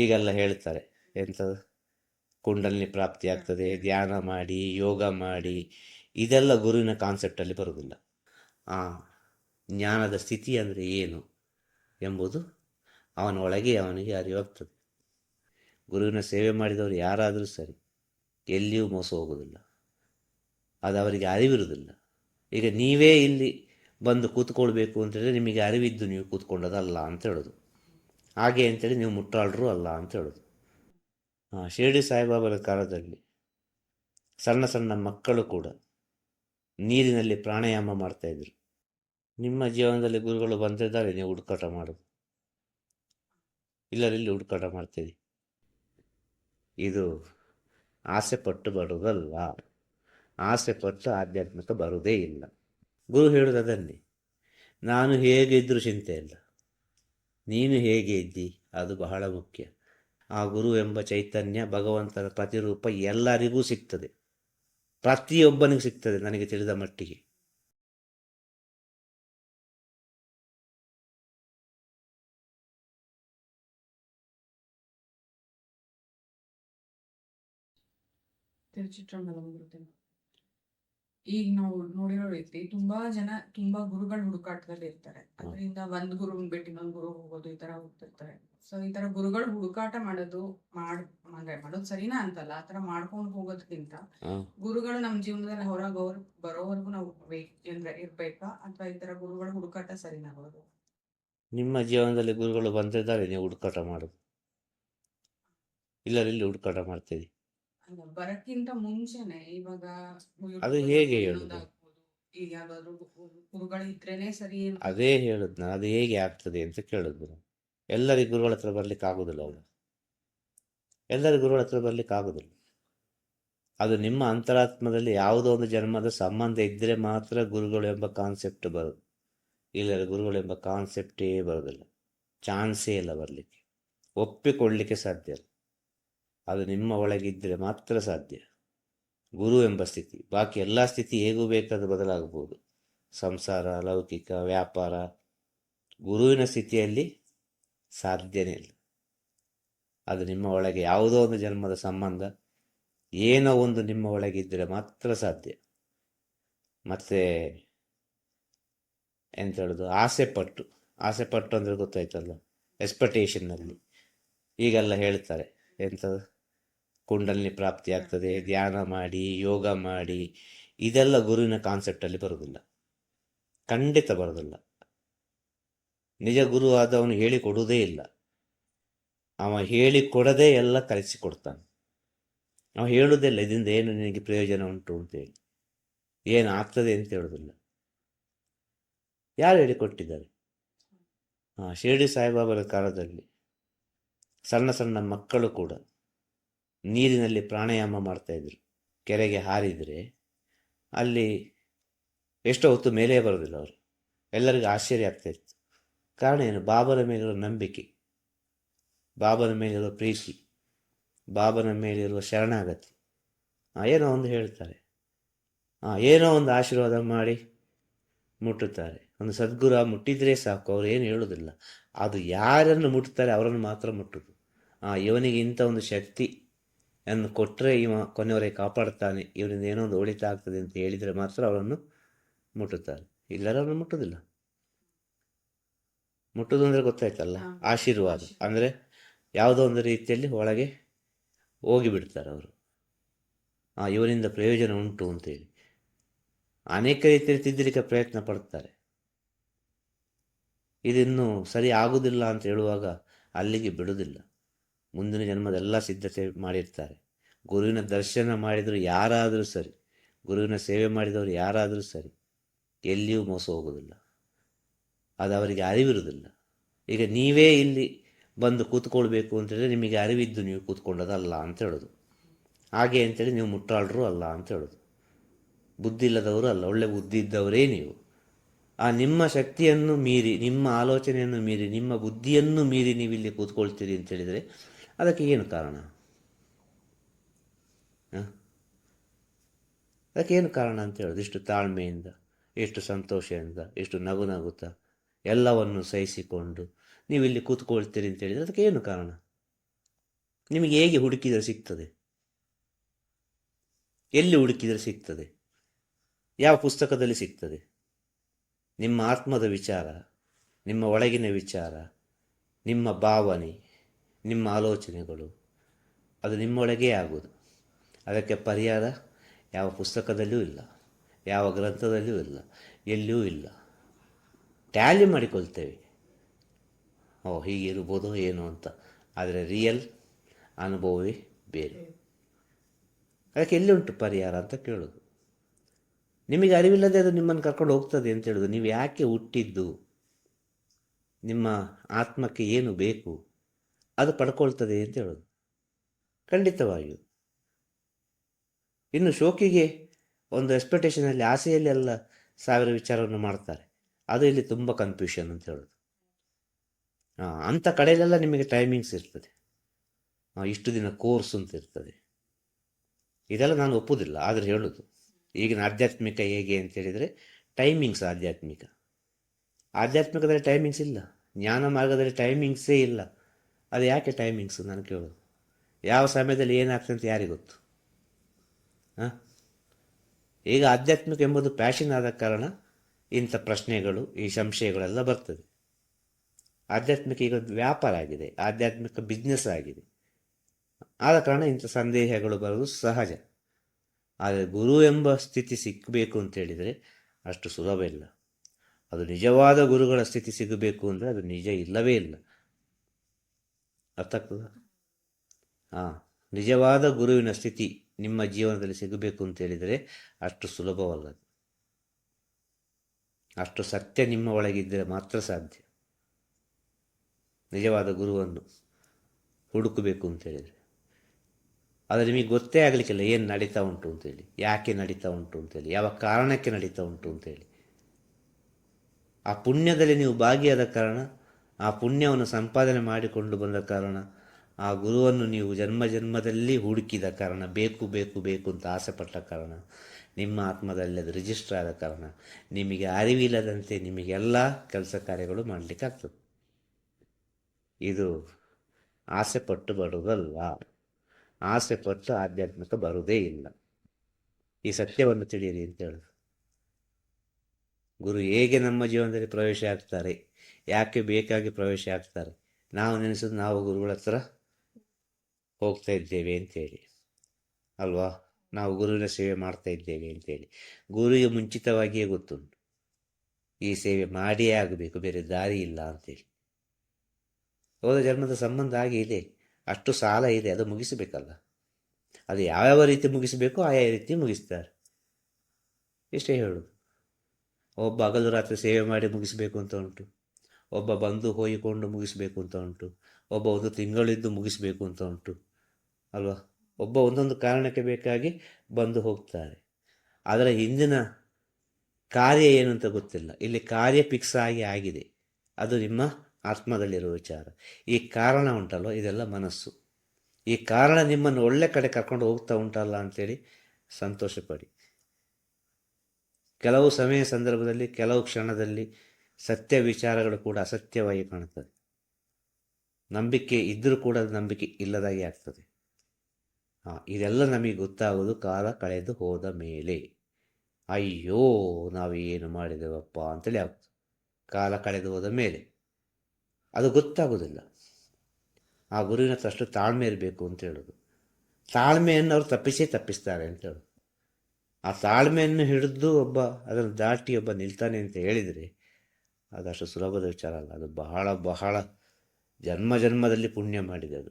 ಈಗೆಲ್ಲ ಹೇಳ್ತಾರೆ ಎಂಥದ್ದು ಕುಂಡಲಿನಿ ಪ್ರಾಪ್ತಿ ಆಗ್ತದೆ, ಧ್ಯಾನ ಮಾಡಿ, ಯೋಗ ಮಾಡಿ, ಇದೆಲ್ಲ ಗುರುವಿನ ಕಾನ್ಸೆಪ್ಟಲ್ಲಿ ಬರೋದಿಲ್ಲ ಆ ಜ್ಞಾನದ ಸ್ಥಿತಿ ಅಂದರೆ ಏನು ಎಂಬುದು ಅವನ ಒಳಗೆ ಅವನಿಗೆ ಅರಿವಾಗ್ತದೆ. ಗುರುವಿನ ಸೇವೆ ಮಾಡಿದವರು ಯಾರಾದರೂ ಸರಿ, ಎಲ್ಲಿಯೂ ಮೋಸ ಹೋಗೋದಿಲ್ಲ ಅದು ಅವರಿಗೆ ಅರಿವಿರುವುದಿಲ್ಲ. ಈಗ ನೀವೇ ಇಲ್ಲಿ ಬಂದು ಕೂತ್ಕೊಳ್ಬೇಕು ಅಂತೇಳಿದ್ರೆ ನಿಮಗೆ ಅರಿವಿದ್ದು ನೀವು ಕೂತ್ಕೊಂಡದಲ್ಲ ಅಂತ ಹೇಳೋದು. ಹಾಗೆ ಅಂತೇಳಿ ನೀವು ಮುಟ್ಟಾಳರು ಅಲ್ಲ ಅಂತ ಹೇಳೋದು. ಶಿರಡಿ ಸಾಯಿಬಾಬರ ಕಾಲದಲ್ಲಿ ಸಣ್ಣ ಸಣ್ಣ ಮಕ್ಕಳು ಕೂಡ ನೀರಿನಲ್ಲಿ ಪ್ರಾಣಾಯಾಮ ಮಾಡ್ತಾಯಿದ್ರು ನಿಮ್ಮ ಜೀವನದಲ್ಲಿ ಗುರುಗಳು ಬಂದಿದ್ದಾರೆ, ನೀವು ಹುಡುಕಾಟ ಮಾಡೋದು. ಇಲ್ಲರಲ್ಲಿ ಹುಡುಕಾಟ ಮಾಡ್ತೀರಿ ಇದು ಆಸೆ ಪಟ್ಟು ಬರುವುದಲ್ಲ ಆಸೆ ಪಟ್ಟು ಆಧ್ಯಾತ್ಮಿಕ ಬರುವುದೇ ಇಲ್ಲ. ಗುರು ಹೇಳೋದು ಅದನ್ನೇ ನಾನು ಹೇಗೆ ಇದ್ದರೂ ಚಿಂತೆ ಇಲ್ಲ. ನೀನು ಹೇಗೆ ಇದ್ದಿ? ಅದು ಬಹಳ ಮುಖ್ಯ. ಆ ಗುರು ಎಂಬ ಚೈತನ್ಯ ಭಗವಂತನ ಪ್ರತಿರೂಪ ಎಲ್ಲರಿಗೂ ಸಿಗ್ತದೆ. ಪ್ರತಿಯೊಬ್ಬನಿಗೆ ಸಿಗ್ತದೆ ನನಗೆ ತಿಳಿದ ಮಟ್ಟಿಗೆ. ಗುರುತಿನ ಈಗ ನಾವು ನೋಡಿರೋ ರೀತಿ ತುಂಬಾ ಜನ ತುಂಬಾ ಗುರುಗಳ ಹುಡುಕಾಟದಲ್ಲಿ ಇರ್ತಾರೆ. ಅದರಿಂದ ಒಂದ್ ಗುರು ಬಿಟ್ಟು ಇನ್ನೊಂದ್ ಗುರು ಹೋಗೋದು ಈ ತರ ಹೋಗ್ತಿರ್ತಾರೆ. ಸೊ ಈ ತರ ಗುರುಗಳು ಹುಡುಕಾಟ ಮಾಡೋದು ಮಾಡ್ ಅಂದ್ರೆ ಮಾಡೋದು ಸರಿನಾ ಅಂತಲ್ಲ ಆ ತರ ಮಾಡ್ಕೊಂಡು ಹೋಗೋದ್ಕಿಂತ ಗುರುಗಳು ನಮ್ ಜೀವನದಲ್ಲಿ ಹೊರಗೆ ಅವ್ರು ಬರೋವರೆಗೂ ನಾವು ವೇಟ್ ಅಂದ್ರೆ ಇರ್ಬೇಕಾ? ಅಥವಾ ಈ ತರ ಗುರುಗಳ ಹುಡುಕಾಟ ಸರಿನಾ ಬರೋದು ನಿಮ್ಮ ಜೀವನದಲ್ಲಿ ಗುರುಗಳು ಬಂದಿದ್ದಾರೆ ನೀವು ಹುಡುಕಾಟ ಮಾಡೋದು ಇಲ್ಲರಲ್ಲಿ ಹುಡುಕಾಟ ಮಾಡ್ತೀರಿ ಬರಕ್ಕಿಂತ ಮುಂಚೆನೆ ಇವಾಗ ಅದು ಹೇಗೆ ಹೇಳುದು? ಈಗ ಯಾವ್ದಾದ್ರು ಗುರುಗಳು ಇದ್ರೇನೆ ಸರಿ ಅದೇ ಹೇಳುದು ನಾನು ಅದು ಹೇಗೆ ಆಗ್ತದೆ ಅಂತ ಕೇಳಿದ್ರು ಎಲ್ಲರಿಗೂ ಗುರುಗಳ ಹತ್ರ ಬರ್ಲಿಕ್ಕೆ ಆಗುದಿಲ್ಲ ಅವಳು ಎಲ್ಲರಿಗೂ ಗುರುಗಳ ಹತ್ರ ಬರ್ಲಿಕ್ಕೆ ಆಗುದಿಲ್ಲ. ಅದು ನಿಮ್ಮ ಅಂತರಾತ್ಮದಲ್ಲಿ ಯಾವುದೋ ಒಂದು ಜನ್ಮದ ಸಂಬಂಧ ಇದ್ರೆ ಮಾತ್ರ ಗುರುಗಳು ಎಂಬ ಕಾನ್ಸೆಪ್ಟ್ ಬರುದು. ಇಲ್ಲ ಗುರುಗಳು ಎಂಬ ಕಾನ್ಸೆಪ್ಟೇ ಬರೋದಿಲ್ಲ. ಚಾನ್ಸೇ ಇಲ್ಲ ಬರಲಿಕ್ಕೆ. ಒಪ್ಪಿಕೊಳ್ಳಲಿಕ್ಕೆ ಸಾಧ್ಯ ಇಲ್ಲ. ಅದು ನಿಮ್ಮ ಒಳಗಿದ್ದರೆ ಮಾತ್ರ ಸಾಧ್ಯ. ಗುರು ಎಂಬ ಸ್ಥಿತಿ. ಬಾಕಿ ಎಲ್ಲ ಸ್ಥಿತಿ ಹೇಗೂ ಬೇಕಾದರೂ ಬದಲಾಗಬಹುದು. ಸಂಸಾರ, ಲೌಕಿಕ, ವ್ಯಾಪಾರ, ಗುರುವಿನ ಸ್ಥಿತಿಯಲ್ಲಿ ಸಾಧ್ಯನೇ ಇಲ್ಲ. ಅದು ನಿಮ್ಮ ಒಳಗೆ ಯಾವುದೋ ಒಂದು ಜನ್ಮದ ಸಂಬಂಧ ಏನೋ ಒಂದು ನಿಮ್ಮ ಒಳಗಿದ್ದರೆ ಮಾತ್ರ ಸಾಧ್ಯ. ಮತ್ತೆ ಎಂತ ಹೇಳೋದು? ಆಸೆ ಪಟ್ಟು ಆಸೆ ಪಟ್ಟು ಅಂದರೆ ಗೊತ್ತಾಯ್ತಲ್ಲ? ಎಕ್ಸ್ಪೆಕ್ಟೇಷನ್ನಲ್ಲಿ ಈಗೆಲ್ಲ ಹೇಳ್ತಾರೆ. ಎಂಥದ್ದು ಕುಂಡಲಿನಿ ಪ್ರಾಪ್ತಿ ಆಗ್ತದೆ, ಧ್ಯಾನ ಮಾಡಿ, ಯೋಗ ಮಾಡಿ, ಇದೆಲ್ಲ ಗುರುವಿನ ಕಾನ್ಸೆಪ್ಟಲ್ಲಿ ಬರೋದಿಲ್ಲ. ಖಂಡಿತ ಬರೋದಿಲ್ಲ. ನಿಜ ಗುರು ಆದವನು ಹೇಳಿಕೊಡುವುದೇ ಇಲ್ಲ. ಅವ ಹೇಳಿಕೊಡದೆ ಎಲ್ಲ ಕಲಿಸಿಕೊಡ್ತಾನೆ ಅವ ಹೇಳುವುದಿಲ್ಲ ಇದರಿಂದ ಏನು ನಿನಗೆ ಪ್ರಯೋಜನ ಉಂಟು ಅಂತೇಳಿ. ಏನು ಆಗ್ತದೆ ಅಂತ ಹೇಳೋದಿಲ್ಲ ಯಾರು ಹೇಳಿಕೊಟ್ಟಿದ್ದಾರೆ ಹಾಂ ಶಿರಡಿ ಸಾಯಿಬಾಬರ ಕಾಲದಲ್ಲಿ ಸಣ್ಣ ಸಣ್ಣ ಮಕ್ಕಳು ಕೂಡ. ನೀರಿನಲ್ಲಿ ಪ್ರಾಣಾಯಾಮ ಮಾಡ್ತಾಯಿದ್ರು ಕೆರೆಗೆ ಹಾರಿದರೆ ಅಲ್ಲಿ ಎಷ್ಟೋ ಹೊತ್ತು ಮೇಲೆ ಬರೋದಿಲ್ಲ ಅವರು. ಎಲ್ಲರಿಗೂ ಆಶ್ಚರ್ಯ ಆಗ್ತಾಯಿತ್ತು ಕಾರಣ ಏನು? ಬಾಬನ ಮೇಲಿರೋ ನಂಬಿಕೆ ಬಾಬನ ಮೇಲಿರೋ ಪ್ರೀತಿ ಬಾಬನ ಮೇಲಿರುವ ಶರಣಾಗತಿ. ಏನೋ ಒಂದು ಹೇಳ್ತಾರೆ. ಏನೋ ಒಂದು ಆಶೀರ್ವಾದ ಮಾಡಿ ಮುಟ್ಟುತ್ತಾರೆ. ಒಂದು ಸದ್ಗುರು ಮುಟ್ಟಿದ್ರೆ ಸಾಕು, ಅವ್ರು ಏನು ಹೇಳೋದಿಲ್ಲ. ಅದು ಯಾರನ್ನು ಮುಟ್ತಾರೆ ಅವರನ್ನು ಮಾತ್ರ ಮುಟ್ಟುದು. ಇವನಿಗೆ ಇಂಥ ಒಂದು ಶಕ್ತಿ ಅನ್ನು ಕೊಟ್ಟರೆ ಇವ ಕೊನೆಯವರೆಗೆ ಕಾಪಾಡ್ತಾನೆ. ಇವರಿಂದ ಏನೋ ಒಂದು ಒಳಿತ ಆಗ್ತದೆ ಅಂತ ಹೇಳಿದರೆ ಮಾತ್ರ ಅವರನ್ನು ಮುಟ್ಟುತ್ತಾರೆ. ಇಲ್ಲರ ಅವರನ್ನು ಮುಟ್ಟುವುದಿಲ್ಲ ಮುಟ್ಟುದು ಅಂದರೆ ಗೊತ್ತಾಯ್ತಲ್ಲ? ಆಶೀರ್ವಾದ. ಅಂದರೆ ಯಾವುದೋ ಒಂದು ರೀತಿಯಲ್ಲಿ ಒಳಗೆ ಹೋಗಿ ಬಿಡ್ತಾರೆ ಅವರು. ಆ ಇವರಿಂದ ಪ್ರಯೋಜನ ಉಂಟು ಅಂತೇಳಿ ಅನೇಕ ರೀತಿಯಲ್ಲಿ ತಿದ್ದಲಿಕ್ಕೆ ಪ್ರಯತ್ನ ಪಡ್ತಾರೆ. ಇದಿನ್ನೂ ಸರಿ ಆಗುವುದಿಲ್ಲ ಅಂತ ಹೇಳುವಾಗ ಅಲ್ಲಿಗೆ ಬಿಡುವುದಿಲ್ಲ ಮುಂದಿನ ಜನ್ಮದೆಲ್ಲ ಸಿದ್ಧತೆ ಮಾಡಿರ್ತಾರೆ. ಗುರುವಿನ ದರ್ಶನ ಮಾಡಿದರೂ ಯಾರಾದರೂ ಸರಿ. ಗುರುವಿನ ಸೇವೆ ಮಾಡಿದವರು ಯಾರಾದರೂ ಸರಿ. ಎಲ್ಲಿಯೂ ಮೋಸ ಹೋಗೋದಿಲ್ಲ ಅದು ಅವರಿಗೆ ಅರಿವಿರುವುದಿಲ್ಲ. ಈಗ ನೀವೇ ಇಲ್ಲಿ ಬಂದು ಕೂತ್ಕೊಳ್ಬೇಕು ಅಂತೇಳಿದ್ರೆ ನಿಮಗೆ ಅರಿವಿದ್ದು ನೀವು ಕೂತ್ಕೊಂಡದಲ್ಲ ಅಂತ ಹೇಳೋದು. ಹಾಗೆ ಅಂತೇಳಿ ನೀವು ಮುಟ್ಟಾಳರು ಅಲ್ಲ ಅಂತ ಹೇಳೋದು. ಬುದ್ಧಿ ಇಲ್ಲದವರು ಅಲ್ಲ. ಒಳ್ಳೆ ಬುದ್ಧಿ ಇದ್ದವರೇ ನೀವು. ಆ ನಿಮ್ಮ ಶಕ್ತಿಯನ್ನು ಮೀರಿ, ನಿಮ್ಮ ಆಲೋಚನೆಯನ್ನು ಮೀರಿ, ನಿಮ್ಮ ಬುದ್ಧಿಯನ್ನು ಮೀರಿ ನೀವು ಇಲ್ಲಿ ಕೂತ್ಕೊಳ್ತೀರಿ ಅಂತ ಹೇಳಿದರೆ ಅದಕ್ಕೆ ಏನು ಕಾರಣ? ಅದಕ್ಕೆ ಏನು ಕಾರಣ ಅಂತ ಹೇಳೋದು? ಇಷ್ಟು ತಾಳ್ಮೆಯಿಂದ, ಎಷ್ಟು ಸಂತೋಷದಿಂದ, ಎಷ್ಟು ನಗು ನಗುತ್ತಾ ಎಲ್ಲವನ್ನು ಸಹಿಸಿಕೊಂಡು ನೀವು ಇಲ್ಲಿ ಕೂತ್ಕೊಳ್ತೀರಿ ಅಂತ ಹೇಳಿದರೆ ಅದಕ್ಕೆ ಏನು ಕಾರಣ? ನಿಮಗೆ ಹೇಗೆ ಹುಡುಕಿದರೆ ಸಿಗ್ತದೆ? ಎಲ್ಲಿ ಹುಡುಕಿದರೆ ಸಿಗ್ತದೆ? ಯಾವ ಪುಸ್ತಕದಲ್ಲಿ ಸಿಗ್ತದೆ? ನಿಮ್ಮ ಆತ್ಮದ ವಿಚಾರ, ನಿಮ್ಮ ಒಳಗಿನ ವಿಚಾರ, ನಿಮ್ಮ ಭಾವನೆ ನಿಮ್ಮ ಆಲೋಚನೆಗಳು, ಅದು ನಿಮ್ಮೊಳಗೇ ಆಗುವುದು. ಅದಕ್ಕೆ ಪರಿಹಾರ ಯಾವ ಪುಸ್ತಕದಲ್ಲೂ ಇಲ್ಲ, ಯಾವ ಗ್ರಂಥದಲ್ಲೂ ಇಲ್ಲ ಎಲ್ಲಿಯೂ ಇಲ್ಲ. ಟ್ಯಾಲಿ ಮಾಡಿಕೊಳ್ತೇವೆ. ಓ, ಹೀಗಿರ್ಬೋದು ಏನು ಅಂತ. ಆದರೆ ರಿಯಲ್ ಅನುಭವವೇ ಬೇರೆ. ಅದಕ್ಕೆ ಎಲ್ಲಿ ಉಂಟು ಪರಿಹಾರ ಅಂತ ಕೇಳೋದು. ನಿಮಗೆ ಅರಿವಿಲ್ಲದೆ ಅದು ನಿಮ್ಮನ್ನು ಕರ್ಕೊಂಡು ಹೋಗ್ತದೆ ಅಂತ ಹೇಳೋದು. ನೀವು ಯಾಕೆ ಹುಟ್ಟಿದ್ದು? ನಿಮ್ಮ ಆತ್ಮಕ್ಕೆ ಏನು ಬೇಕು? ಅದು ಪಡ್ಕೊಳ್ತದೆ ಅಂತ ಹೇಳೋದು. ಖಂಡಿತವಾಗಿಯೂ. ಇನ್ನು ಶೋಕಿಗೆ ಒಂದು ಎಕ್ಸ್ಪೆಕ್ಟೇಷನಲ್ಲಿ ಆಸೆಯಲ್ಲಿ ಎಲ್ಲ ಸಾವಿರ ವಿಚಾರವನ್ನು ಮಾಡ್ತಾರೆ. ಅದು ಇಲ್ಲಿ ತುಂಬ ಕನ್ಫ್ಯೂಷನ್ ಅಂತ ಹೇಳೋದು. ಹಾಂ ಅಂಥ ಕಡೆಯಲ್ಲೆಲ್ಲ ನಿಮಗೆ ಟೈಮಿಂಗ್ಸ್ ಇರ್ತದೆ. ಇಷ್ಟು ದಿನ ಕೋರ್ಸ್ ಅಂತ ಇರ್ತದೆ. ಇದೆಲ್ಲ ನಾನು ಒಪ್ಪುವುದಿಲ್ಲ ಆದರೆ ಹೇಳೋದು. ಈಗಿನ ಆಧ್ಯಾತ್ಮಿಕ ಹೇಗೆ ಅಂತ ಹೇಳಿದರೆ ಟೈಮಿಂಗ್ಸ್ ಆಧ್ಯಾತ್ಮಿಕ. ಆಧ್ಯಾತ್ಮಿಕದಲ್ಲಿ ಟೈಮಿಂಗ್ಸ್ ಇಲ್ಲ. ಜ್ಞಾನ ಮಾರ್ಗದಲ್ಲಿ ಟೈಮಿಂಗ್ಸೇ ಇಲ್ಲ. ಅದು ಯಾಕೆ ಟೈಮಿಂಗ್ಸು ನಾನು ಕೇಳೋದು? ಯಾವ ಸಮಯದಲ್ಲಿ ಏನಾಗ್ತದೆ ಅಂತ ಯಾರಿಗೆ ಗೊತ್ತು? ಹಾಂ? ಈಗ ಆಧ್ಯಾತ್ಮಿಕ ಎಂಬುದು ಪ್ಯಾಷನ್ ಆದ ಕಾರಣ ಇಂಥ ಪ್ರಶ್ನೆಗಳು, ಈ ಸಂಶಯಗಳೆಲ್ಲ ಬರ್ತದೆ. ಆಧ್ಯಾತ್ಮಿಕ ಈಗ ವ್ಯಾಪಾರ ಆಗಿದೆ, ಆಧ್ಯಾತ್ಮಿಕ ಬಿಸ್ನೆಸ್ ಆಗಿದೆ. ಆದ ಕಾರಣ ಇಂಥ ಸಂದೇಹಗಳು ಬರೋದು ಸಹಜ. ಆದರೆ ಗುರು ಎಂಬ ಸ್ಥಿತಿ ಸಿಕ್ಕಬೇಕು ಅಂತ ಹೇಳಿದರೆ ಅಷ್ಟು ಸುಲಭ ಇಲ್ಲ. ಅದು ನಿಜವಾದ ಗುರುಗಳ ಸ್ಥಿತಿ ಸಿಗಬೇಕು ಅಂದರೆ ಅದು ನಿಜ ಇಲ್ಲವೇ ಇಲ್ಲ. ಅರ್ಥ ಆಗ್ತದ? ಹಾಂ, ನಿಜವಾದ ಗುರುವಿನ ಸ್ಥಿತಿ ನಿಮ್ಮ ಜೀವನದಲ್ಲಿ ಸಿಗಬೇಕು ಅಂತ ಹೇಳಿದರೆ ಅಷ್ಟು ಸುಲಭವಲ್ಲ. ಅಷ್ಟು ಸತ್ಯ ನಿಮ್ಮ ಒಳಗಿದ್ದರೆ ಮಾತ್ರ ಸಾಧ್ಯ. ನಿಜವಾದ ಗುರುವನ್ನು ಹುಡುಕಬೇಕು ಅಂತ ಹೇಳಿದರೆ. ಆದರೆ ನಿಮಗೆ ಗೊತ್ತೇ ಆಗಲಿಕ್ಕಿಲ್ಲ ಏನು ನಡೀತಾ ಉಂಟು ಅಂತೇಳಿ ಯಾಕೆ ನಡೀತಾ ಉಂಟು ಅಂತೇಳಿ ಯಾವ ಕಾರಣಕ್ಕೆ ನಡೀತಾ ಉಂಟು ಅಂತೇಳಿ ಆ ಪುಣ್ಯದಲ್ಲಿ ನೀವು ಭಾಗಿಯಾದ ಕಾರಣ ಆ ಪುಣ್ಯವನ್ನು ಸಂಪಾದನೆ ಮಾಡಿಕೊಂಡು ಬಂದ ಕಾರಣ ಆ ಗುರುವನ್ನು ನೀವು ಜನ್ಮ ಜನ್ಮದಲ್ಲಿ ಹುಡುಕಿದ ಕಾರಣ, ಬೇಕು ಬೇಕು ಬೇಕು ಅಂತ ಆಸೆಪಟ್ಟ ಕಾರಣ, ನಿಮ್ಮ ಆತ್ಮದಲ್ಲಿ ಅದು ರಿಜಿಸ್ಟರ್ ಆದ ಕಾರಣ, ನಿಮಗೆ ಅರಿವಿಲ್ಲದಂತೆ ನಿಮಗೆಲ್ಲ ಕೆಲಸ ಕಾರ್ಯಗಳು ಮಾಡಲಿಕ್ಕೆ ಆಗ್ತದೆ. ಇದು ಆಸೆ ಪಟ್ಟು ಬರುವುದಲ್ಲ ಆಸೆ ಆಧ್ಯಾತ್ಮಿಕ ಬರುವುದೇ ಇಲ್ಲ. ಈ ಸತ್ಯವನ್ನು ತಿಳಿಯಿರಿ ಅಂತ ಹೇಳೋದು. ಗುರು ಹೇಗೆ ನಮ್ಮ ಜೀವನದಲ್ಲಿ ಪ್ರವೇಶ ಆಗ್ತಾರೆ? ಯಾಕೆ ಬೇಕಾಗಿ ಪ್ರವೇಶ ಆಗ್ತಾರೆ? ನಾವು ನೆನೆಸೋದು ನಾವು ಗುರುಗಳ ಹತ್ರ ಹೋಗ್ತಾ ಇದ್ದೇವೆ ಅಂತೇಳಿ ಅಲ್ವಾ? ನಾವು ಗುರುವಿನ ಸೇವೆ ಮಾಡ್ತಾ ಇದ್ದೇವೆ ಅಂತೇಳಿ ಗುರುವಿಗೆ ಮುಂಚಿತವಾಗಿಯೇ ಗೊತ್ತುಂಟು. ಈ ಸೇವೆ ಮಾಡಿಯೇ ಆಗಬೇಕು, ಬೇರೆ ದಾರಿ ಇಲ್ಲ ಅಂತೇಳಿ ಹೋದ ಜನ್ಮದ ಸಂಬಂಧ ಆಗಿ ಇದೆ. ಅಷ್ಟು ಸಾಲ ಇದೆ, ಅದು ಮುಗಿಸಬೇಕಲ್ಲ. ಅದು ಯಾವ್ಯಾವ ರೀತಿ ಮುಗಿಸಬೇಕು, ಆಯಾ ರೀತಿ ಮುಗಿಸ್ತಾರೆ. ಇಷ್ಟೇ ಹೇಳೋದು. ಒಬ್ಬ ಹಗಲು ರಾತ್ರಿ ಸೇವೆ ಮಾಡಿ ಮುಗಿಸಬೇಕು ಅಂತ ಉಂಟು. ಒಬ್ಬ ಬಂದು ಹೋಗಿಕೊಂಡು ಮುಗಿಸಬೇಕು ಅಂತ ಉಂಟು. ಒಬ್ಬ ಒಂದು ತಿಂಗಳಿದ್ದು ಮುಗಿಸಬೇಕು ಅಂತ ಉಂಟು. ಅಲ್ವಾ? ಒಬ್ಬ ಒಂದೊಂದು ಕಾರಣಕ್ಕೆ ಬೇಕಾಗಿ ಬಂದು ಹೋಗ್ತಾರೆ. ಅದರ ಹಿಂದಿನ ಕಾರ್ಯ ಏನು ಅಂತ ಗೊತ್ತಿಲ್ಲ. ಇಲ್ಲಿ ಕಾರ್ಯ ಫಿಕ್ಸ್ ಆಗಿ ಆಗಿದೆ. ಅದು ನಿಮ್ಮ ಆತ್ಮದಲ್ಲಿರುವ ವಿಚಾರ. ಈ ಕಾರಣ ಉಂಟಲ್ವ? ಇದೆಲ್ಲ ಮನಸ್ಸು. ಈ ಕಾರಣ ನಿಮ್ಮನ್ನು ಒಳ್ಳೆ ಕಡೆ ಕರ್ಕೊಂಡು ಹೋಗ್ತಾ ಉಂಟಲ್ಲ ಅಂತೇಳಿ ಸಂತೋಷಪಡಿ. ಕೆಲವು ಸಮಯ ಸಂದರ್ಭದಲ್ಲಿ, ಕೆಲವು ಕ್ಷಣದಲ್ಲಿ ಸತ್ಯ ವಿಚಾರಗಳು ಕೂಡ ಅಸತ್ಯವಾಗಿ ಕಾಣುತ್ತದೆ. ನಂಬಿಕೆ ಇದ್ದರೂ ಕೂಡ ನಂಬಿಕೆ ಇಲ್ಲದಾಗಿ ಆಗ್ತದೆ. ಹಾಂ ಇದೆಲ್ಲ ನಮಗೆ ಗೊತ್ತಾಗೋದು ಕಾಲ ಕಳೆದು ಹೋದ ಮೇಲೆ. ಅಯ್ಯೋ ನಾವು ಏನು ಮಾಡಿದೆವಪ್ಪ ಅಂತೇಳಿ ಆಗ್ತದೆ. ಕಾಲ ಕಳೆದು ಹೋದ ಮೇಲೆ. ಅದು ಗೊತ್ತಾಗೋದಿಲ್ಲ. ಆ ಗುರುವಿನ ತಷ್ಟು ಅಷ್ಟು ತಾಳ್ಮೆ ಇರಬೇಕು ಅಂತ ಹೇಳೋದು. ತಾಳ್ಮೆಯನ್ನು ಅವರು ತಪ್ಪಿಸೇ ತಪ್ಪಿಸ್ತಾರೆ ಅಂತ ಹೇಳೋದು. ಆ ತಾಳ್ಮೆಯನ್ನು ಹಿಡಿದು ಒಬ್ಬ ಅದನ್ನು ದಾಟಿ ಒಬ್ಬ ನಿಲ್ತಾನೆ ಅಂತ ಹೇಳಿದರೆ ಅದಷ್ಟು ಸುಲಭದ ವಿಚಾರ ಅಲ್ಲ. ಅದು ಬಹಳ ಬಹಳ ಜನ್ಮ ಜನ್ಮದಲ್ಲಿ ಪುಣ್ಯ ಮಾಡಿದೆ ಅದು.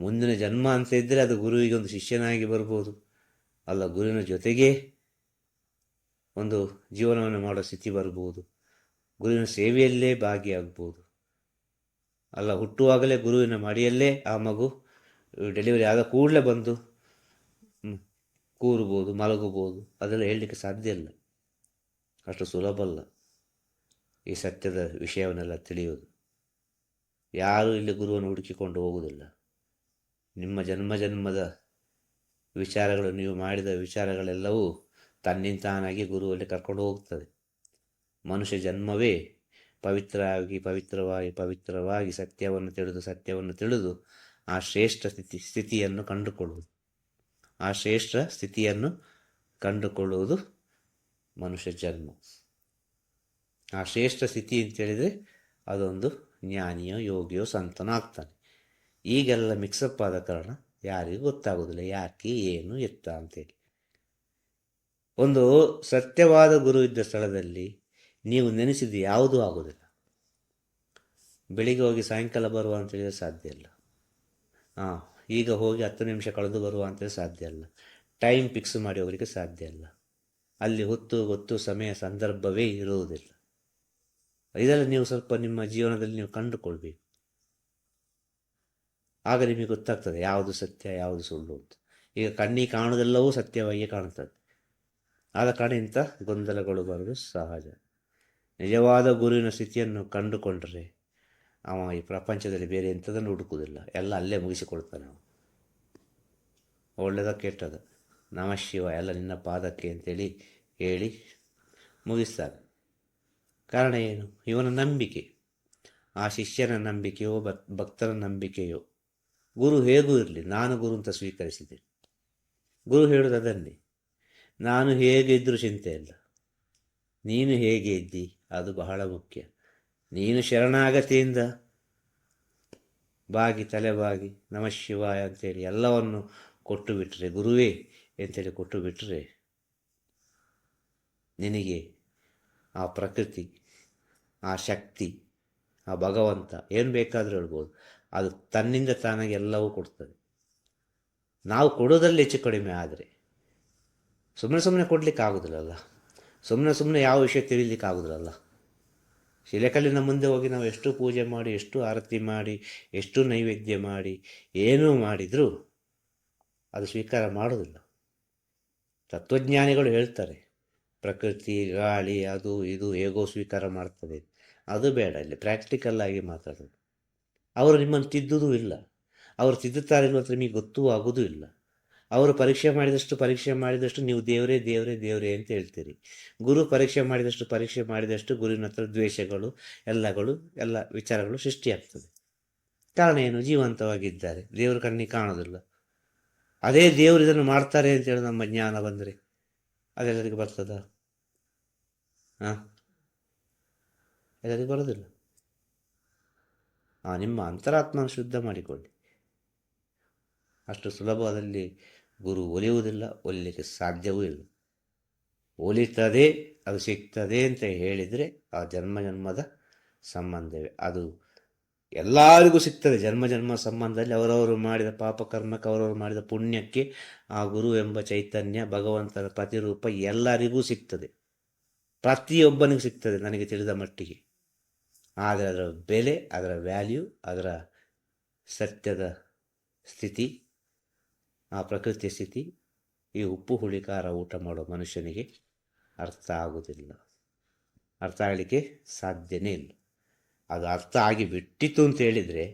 ಮುಂದಿನ ಜನ್ಮ ಅಂತ ಇದ್ದರೆ ಅದು ಗುರುವಿಗೆ ಒಂದು ಶಿಷ್ಯನಾಗಿ ಬರ್ಬೋದು. ಅಲ್ಲ, ಗುರುವಿನ ಜೊತೆಗೆ ಒಂದು ಜೀವನವನ್ನು ಮಾಡೋ ಸ್ಥಿತಿ ಬರ್ಬೋದು. ಗುರುವಿನ ಸೇವೆಯಲ್ಲೇ ಭಾಗಿಯಾಗ್ಬೋದು. ಅಲ್ಲ, ಹುಟ್ಟುವಾಗಲೇ ಗುರುವಿನ ಮಡಿಯಲ್ಲೇ ಆ ಮಗು ಡೆಲಿವರಿ ಆದ ಕೂಡಲೇ ಬಂದು ಕೂರ್ಬೋದು, ಮಲಗಬೋದು. ಅದೆಲ್ಲ ಹೇಳಲಿಕ್ಕೆ ಸಾಧ್ಯ ಇಲ್ಲ. ಅಷ್ಟು ಸುಲಭ ಅಲ್ಲ. ಈ ಸತ್ಯದ ವಿಷಯವನ್ನೆಲ್ಲ ತಿಳಿಯುವುದು. ಯಾರೂ ಇಲ್ಲಿ ಗುರುವನ್ನು ಹುಡುಕಿಕೊಂಡು ಹೋಗುವುದಿಲ್ಲ. ನಿಮ್ಮ ಜನ್ಮ ಜನ್ಮದ ವಿಚಾರಗಳು, ನೀವು ಮಾಡಿದ ವಿಚಾರಗಳೆಲ್ಲವೂ ತನ್ನಿಂತಾನಾಗಿ ಗುರುವಲ್ಲಿ ಕರ್ಕೊಂಡು ಹೋಗ್ತದೆ. ಮನುಷ್ಯ ಜನ್ಮವೇ ಪವಿತ್ರವಾಗಿ ಪವಿತ್ರವಾಗಿ ಪವಿತ್ರವಾಗಿ ಸತ್ಯವನ್ನು ತಿಳಿದು ಸತ್ಯವನ್ನು ತಿಳಿದು ಆ ಶ್ರೇಷ್ಠ ಸ್ಥಿತಿ, ಸ್ಥಿತಿಯನ್ನು ಕಂಡುಕೊಳ್ಳುವುದು. ಆ ಶ್ರೇಷ್ಠ ಸ್ಥಿತಿಯನ್ನು ಕಂಡುಕೊಳ್ಳುವುದು ಮನುಷ್ಯ ಜನ್ಮ. ಆ ಶ್ರೇಷ್ಠ ಸ್ಥಿತಿ ಅಂತೇಳಿದರೆ ಅದೊಂದು ಜ್ಞಾನಿಯೋ ಯೋಗಿಯೋ ಸಂತನೋ ಆಗ್ತಾನೆ. ಈಗೆಲ್ಲ ಮಿಕ್ಸಪ್ ಆದ ಕಾರಣ ಯಾರಿಗೂ ಗೊತ್ತಾಗೋದಿಲ್ಲ, ಯಾಕೆ, ಏನು, ಎತ್ತ ಅಂತೇಳಿ. ಒಂದು ಸತ್ಯವಾದ ಗುರು ಇದ್ದ ಸ್ಥಳದಲ್ಲಿ ನೀವು ನೆನೆಸಿದ ಯಾವುದೂ ಆಗೋದಿಲ್ಲ. ಬೆಳಿಗ್ಗೆ ಹೋಗಿ ಸಾಯಂಕಾಲ ಬರುವ ಅಂತ ಹೇಳಿದ್ರೆ ಸಾಧ್ಯ ಇಲ್ಲ. ಹಾಂ ಈಗ ಹೋಗಿ ಹತ್ತು ನಿಮಿಷ ಕಳೆದು ಬರುವ ಅಂತೇಳಿ ಸಾಧ್ಯ ಇಲ್ಲ. ಟೈಮ್ ಫಿಕ್ಸ್ ಮಾಡಿ ಹೋಗಲಿಕ್ಕೆ ಸಾಧ್ಯ ಇಲ್ಲ. ಅಲ್ಲಿ ಹೊತ್ತು ಗೊತ್ತು, ಸಮಯ, ಸಂದರ್ಭವೇ ಇರುವುದಿಲ್ಲ. ಇದೆಲ್ಲ ನೀವು ಸ್ವಲ್ಪ ನಿಮ್ಮ ಜೀವನದಲ್ಲಿ ನೀವು ಕಂಡುಕೊಳ್ಬೇಕು. ಆಗ ನಿಮಗೆ ಗೊತ್ತಾಗ್ತದೆ ಯಾವುದು ಸತ್ಯ, ಯಾವುದು ಸುಳ್ಳು ಅಂತ. ಈಗ ಕಣ್ಣಿಗೆ ಕಾಣುವುದೆಲ್ಲವೂ ಸತ್ಯವಾಗಿ ಕಾಣುತ್ತದೆ. ಆದ ಕಾರಣ ಇಂಥ ಗೊಂದಲಗಳು ಬರೋದು ಸಹಜ. ನಿಜವಾದ ಗುರುವಿನ ಸ್ಥಿತಿಯನ್ನು ಕಂಡುಕೊಂಡರೆ ಅವ ಈ ಪ್ರಪಂಚದಲ್ಲಿ ಬೇರೆ ಎಂಥದನ್ನು ಹುಡುಕುವುದಿಲ್ಲ. ಎಲ್ಲ ಅಲ್ಲೇ ಮುಗಿಸಿಕೊಳ್ತಾನೆ ಅವನು ಒಳ್ಳೆಯದ ಕೆಟ್ಟದ. ನಮ ಶಿವ ಎಲ್ಲ ನಿನ್ನ ಪಾದಕ್ಕೆ ಅಂತೇಳಿ ಹೇಳಿ ಮುಗಿಸ್ತಾನೆ. ಕಾರಣ ಏನು? ಇವನ ನಂಬಿಕೆ. ಆ ಶಿಷ್ಯನ ನಂಬಿಕೆಯೋ, ಭಕ್, ಭಕ್ತರ ನಂಬಿಕೆಯೋ. ಗುರು ಹೇಗೂ ಇರಲಿ, ನಾನು ಗುರು ಅಂತ ಸ್ವೀಕರಿಸಿದೆ ಗುರು ಹೇಳೋದು ಅದನ್ನೇ. ನಾನು ಹೇಗೆ ಇದ್ದರೂ ಚಿಂತೆ ಇಲ್ಲ. ನೀನು ಹೇಗೆ ಇದ್ದಿ? ಅದು ಬಹಳ ಮುಖ್ಯ. ನೀನು ಶರಣಾಗತಿಯಿಂದ ಬಾಗಿ ತಲೆ ಬಾಗಿ ನಮ ಶಿವಾಯ ಅಂತೇಳಿ ಎಲ್ಲವನ್ನು ಕೊಟ್ಟು ಬಿಟ್ಟರೆ ಗುರುವೇ ಅಂತೇಳಿ ಕೊಟ್ಟು ಬಿಟ್ಟರೆ ನಿನಗೆ ಆ ಪ್ರಕೃತಿ ಆ ಶಕ್ತಿ, ಆ ಭಗವಂತ ಏನು ಬೇಕಾದರೂ ಹೇಳ್ಬೋದು. ಅದು ತನ್ನಿಂದ ತಾನಾಗಿ ಎಲ್ಲವೂ ಕೊಡ್ತದೆ. ನಾವು ಕೊಡೋದ್ರಲ್ಲಿ ಹೆಚ್ಚು ಕಡಿಮೆ ಆದರೆ. ಸುಮ್ಮನೆ ಸುಮ್ಮನೆ ಕೊಡಲಿಕ್ಕೆ ಆಗೋದಿಲ್ಲಲ್ಲ ಸುಮ್ಮನೆ ಸುಮ್ಮನೆ ಯಾವ ವಿಷಯ ತಿಳಿಲಿಕ್ಕೆ ಆಗೋದಿಲ್ಲಲ್ಲ ಶಿಲೆಕಲ್ಲಿನ ಮುಂದೆ ಹೋಗಿ ನಾವು ಎಷ್ಟು ಪೂಜೆ ಮಾಡಿ, ಎಷ್ಟು ಆರತಿ ಮಾಡಿ, ಎಷ್ಟು ನೈವೇದ್ಯ ಮಾಡಿ, ಏನೂ ಮಾಡಿದರೂ ಅದು ಸ್ವೀಕಾರ ಮಾಡೋದಿಲ್ಲ. ತತ್ವಜ್ಞಾನಿಗಳು ಹೇಳ್ತಾರೆ, ಪ್ರಕೃತಿ, ಗಾಳಿ, ಅದು, ಇದು ಹೇಗೋ ಸ್ವೀಕಾರ ಮಾಡ್ತದೆ ಅದು ಬೇಡ, ಇಲ್ಲಿ ಪ್ರಾಕ್ಟಿಕಲ್ಲಾಗಿ ಮಾತಾಡೋದು. ಅವರು ನಿಮ್ಮನ್ನು ತಿದ್ದುದು ಇಲ್ಲ. ಅವರು ತಿದ್ದುತ್ತಾರೆ ಅನ್ನೋದು ನಿಮಗೆ ಗೊತ್ತೂ ಆಗೋದೂ ಇಲ್ಲ. ಅವರು ಪರೀಕ್ಷೆ ಮಾಡಿದಷ್ಟು ಪರೀಕ್ಷೆ ಮಾಡಿದಷ್ಟು ನೀವು ದೇವರೇ ದೇವರೇ ದೇವರೇ ಅಂತ ಹೇಳ್ತೀರಿ. ಗುರು ಪರೀಕ್ಷೆ ಮಾಡಿದಷ್ಟು ಪರೀಕ್ಷೆ ಮಾಡಿದಷ್ಟು ಗುರುವಿನ ಹತ್ರ ದ್ವೇಷಗಳು, ಎಲ್ಲಗಳು, ಎಲ್ಲ ವಿಚಾರಗಳು ಸೃಷ್ಟಿಯಾಗ್ತದೆ. ಕಾರಣ ಏನು? ಜೀವಂತವಾಗಿದ್ದಾರೆ. ದೇವರು ಕಣ್ಣಿಗೆ ಕಾಣೋದಿಲ್ಲ. ಅದೇ ದೇವರು ಇದನ್ನು ಮಾಡ್ತಾರೆ ಅಂತೇಳಿ ನಮ್ಮ ಜ್ಞಾನ ಬಂದರೆ ಅದೆಲ್ಲರಿಗೂ ಬರ್ತದ? ಹಾಂ? ಎಲ್ಲರಿಗೂ ಬರೋದಿಲ್ಲ ಆ, ನಿಮ್ಮ ಅಂತರಾತ್ಮನ ಶುದ್ಧ ಮಾಡಿಕೊಳ್ಳಿ. ಅಷ್ಟು ಸುಲಭದಲ್ಲಿ ಗುರು ಒಲಿಯುವುದಿಲ್ಲ, ಒಲಿಲಿಕ್ಕೆ ಸಾಧ್ಯವೂ ಇಲ್ಲ. ಒಲಿತದೆ, ಅದು ಸಿಗ್ತದೆ ಅಂತ ಹೇಳಿದರೆ ಆ ಜನ್ಮ ಜನ್ಮದ ಸಂಬಂಧವೇ. ಅದು ಎಲ್ಲರಿಗೂ ಸಿಗ್ತದೆ, ಜನ್ಮ ಜನ್ಮ ಸಂಬಂಧದಲ್ಲಿ ಅವರವರು ಮಾಡಿದ ಪಾಪಕರ್ಮಕ್ಕೆ ಅವರವರು ಮಾಡಿದ ಪುಣ್ಯಕ್ಕೆ ಆ ಗುರು ಎಂಬ ಚೈತನ್ಯ, ಭಗವಂತನ ಪ್ರತಿರೂಪ ಎಲ್ಲರಿಗೂ ಸಿಗ್ತದೆ. ಪ್ರತಿಯೊಬ್ಬನಿಗೂ ಸಿಗ್ತದೆ, ನನಗೆ ತಿಳಿದ ಮಟ್ಟಿಗೆ. ಆದರೆ ಅದರ ಬೆಲೆ, ಅದರ ವ್ಯಾಲ್ಯೂ ಅದರ ಸತ್ಯದ ಸ್ಥಿತಿ, ಆ ಪ್ರಕೃತಿ ಸ್ಥಿತಿ, ಈ ಉಪ್ಪು ಹುಳಿ ಖಾರ ಊಟ ಮಾಡೋ ಮನುಷ್ಯನಿಗೆ ಅರ್ಥ ಆಗುವುದಿಲ್ಲ ಅರ್ಥ ಆಗಲಿಕ್ಕೆ ಸಾಧ್ಯನೇ ಇಲ್ಲ. ಅದು ಅರ್ಥ ಆಗಿ ಬಿಟ್ಟಿತ್ತು ಅಂತ ಹೇಳಿದರೆ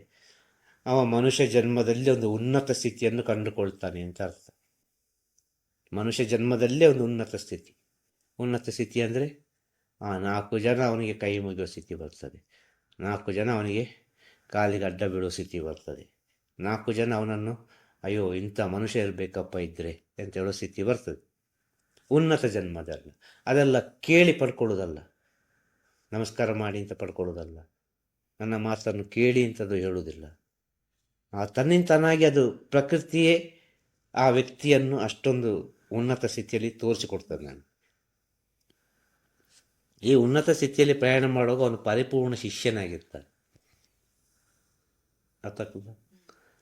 ಅವ ಮನುಷ್ಯ ಜನ್ಮದಲ್ಲಿ ಒಂದು ಉನ್ನತ ಸ್ಥಿತಿಯನ್ನು ಕಂಡುಕೊಳ್ತಾನೆ ಅಂತ ಅರ್ಥ. ಮನುಷ್ಯ ಜನ್ಮದಲ್ಲೇ ಒಂದು ಉನ್ನತ ಸ್ಥಿತಿ. ಉನ್ನತ ಸ್ಥಿತಿ ಅಂದರೆ ಆ ನಾಲ್ಕು ಜನ ಅವನಿಗೆ ಕೈ ಮುಗಿಯೋ ಸ್ಥಿತಿ ಬರ್ತದೆ. ನಾಲ್ಕು ಜನ ಅವನಿಗೆ ಕಾಲಿಗೆ ಅಡ್ಡ ಬೀಳೋ ಸ್ಥಿತಿ ಬರ್ತದೆ. ನಾಲ್ಕು ಜನ ಅವನನ್ನು, ಅಯ್ಯೋ, ಇಂಥ ಮನುಷ್ಯ ಇರಬೇಕಪ್ಪ ಇದ್ದರೆ ಅಂತ ಹೇಳೋ ಸ್ಥಿತಿ ಬರ್ತದೆ. ಉನ್ನತ ಜನ್ಮದಲ್ಲ. ಅದೆಲ್ಲ ಕೇಳಿ ಪಡ್ಕೊಳ್ಳೋದಲ್ಲ. ನಮಸ್ಕಾರ ಮಾಡಿ ಅಂತ ಪಡ್ಕೊಳ್ಳೋದಲ್ಲ. ನನ್ನ ಮಾತನ್ನು ಕೇಳಿ ಅಂತದು ಹೇಳುವುದಿಲ್ಲ. ಆ ತನ್ನಿಂತಾನಾಗಿ ಅದು ಪ್ರಕೃತಿಯೇ ಆ ವ್ಯಕ್ತಿಯನ್ನು ಅಷ್ಟೊಂದು ಉನ್ನತ ಸ್ಥಿತಿಯಲ್ಲಿ ತೋರಿಸಿಕೊಡ್ತದೆ ನಾನು. ಈ ಉನ್ನತ ಸ್ಥಿತಿಯಲ್ಲಿ ಪ್ರಯಾಣ ಮಾಡುವಾಗ ಅವನು ಪರಿಪೂರ್ಣ ಶಿಷ್ಯನಾಗಿರ್ತಾನೆ ಅರ್ಥ ಆಗ್ತದಾ?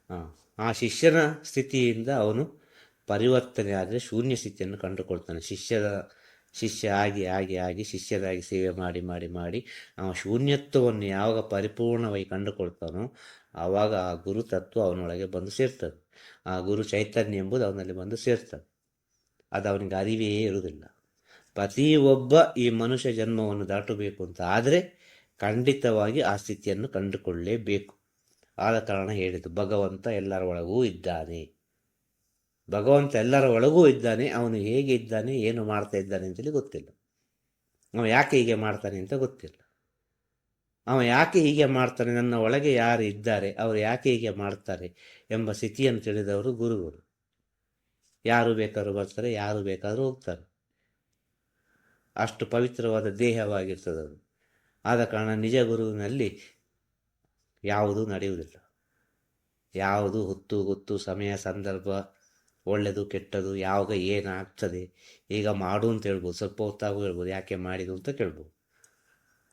ಹಾಂ. ಆ ಶಿಷ್ಯನ ಸ್ಥಿತಿಯಿಂದ ಅವನು ಪರಿವರ್ತನೆ ಆದರೆ ಶೂನ್ಯ ಸ್ಥಿತಿಯನ್ನು ಕಂಡುಕೊಳ್ತಾನೆ. ಶಿಷ್ಯದ ಶಿಷ್ಯ ಆಗಿ ಆಗಿ ಆಗಿ, ಶಿಷ್ಯರಾಗಿ ಸೇವೆ ಮಾಡಿ ಮಾಡಿ ಮಾಡಿ ಆ ಶೂನ್ಯತ್ವವನ್ನು ಯಾವಾಗ ಪರಿಪೂರ್ಣವಾಗಿ ಕಂಡುಕೊಳ್ತಾನೋ ಆವಾಗ ಆ ಗುರು ತತ್ವ ಅವನೊಳಗೆ ಬಂದು ಸೇರ್ತದೆ. ಆ ಗುರು ಚೈತನ್ಯ ಎಂಬುದು ಅವನಲ್ಲಿ ಬಂದು ಸೇರ್ತದೆ. ಅದು ಅವನಿಗೆ ಅರಿವೇ ಇರುವುದಿಲ್ಲ. ಪ್ರತಿಯೊಬ್ಬ ಈ ಮನುಷ್ಯ ಜನ್ಮವನ್ನು ದಾಟಬೇಕು ಅಂತ ಆದರೆ ಖಂಡಿತವಾಗಿ ಆ ಸ್ಥಿತಿಯನ್ನು ಕಂಡುಕೊಳ್ಳಲೇಬೇಕು ಆದ ಕಾರಣ ಹೇಳಿದ್ದು, ಭಗವಂತ ಎಲ್ಲರ ಒಳಗೂ ಇದ್ದಾನೆ. ಭಗವಂತ ಎಲ್ಲರ ಒಳಗೂ ಇದ್ದಾನೆ, ಅವನು ಹೇಗೆ ಇದ್ದಾನೆ, ಏನು ಮಾಡ್ತಾ ಇದ್ದಾನೆ ಅಂತೇಳಿ ಗೊತ್ತಿಲ್ಲ. ಅವನು ಯಾಕೆ ಹೀಗೆ ಮಾಡ್ತಾನೆ ಅಂತ ಗೊತ್ತಿಲ್ಲ. ಅವ ಯಾಕೆ ಹೀಗೆ ಮಾಡ್ತಾನೆ, ನನ್ನ ಒಳಗೆ ಯಾರು ಇದ್ದಾರೆ, ಅವರು ಯಾಕೆ ಹೀಗೆ ಮಾಡ್ತಾರೆ ಎಂಬ ಸ್ಥಿತಿಯನ್ನು ತಿಳಿದವರು ಗುರುಗಳು. ಯಾರು ಬೇಕಾದ್ರೂ ಬರ್ತಾರೆ, ಯಾರು ಬೇಕಾದರೂ ಹೋಗ್ತಾರೆ. ಅಷ್ಟು ಪವಿತ್ರವಾದ ದೇಹವಾಗಿರ್ತದೆ ಅದು ಆದ ಕಾರಣ ನಿಜ ಗುರುವಿನಲ್ಲಿ ಯಾವುದೂ ನಡೆಯುವುದಿಲ್ಲ. ಯಾವುದು ಹೊತ್ತು, ಗೊತ್ತು, ಸಮಯ, ಸಂದರ್ಭ ಒಳ್ಳೆಯದು ಕೆಟ್ಟದು, ಯಾವಾಗ ಏನಾಗ್ತದೆ, ಈಗ ಮಾಡು ಅಂತ ಹೇಳ್ಬೋದು. ಸ್ವಲ್ಪ ಹೊತ್ತಾಗೂ ಹೇಳ್ಬೋದು. ಯಾಕೆ ಮಾಡಿದು ಅಂತ ಕೇಳ್ಬೋದು.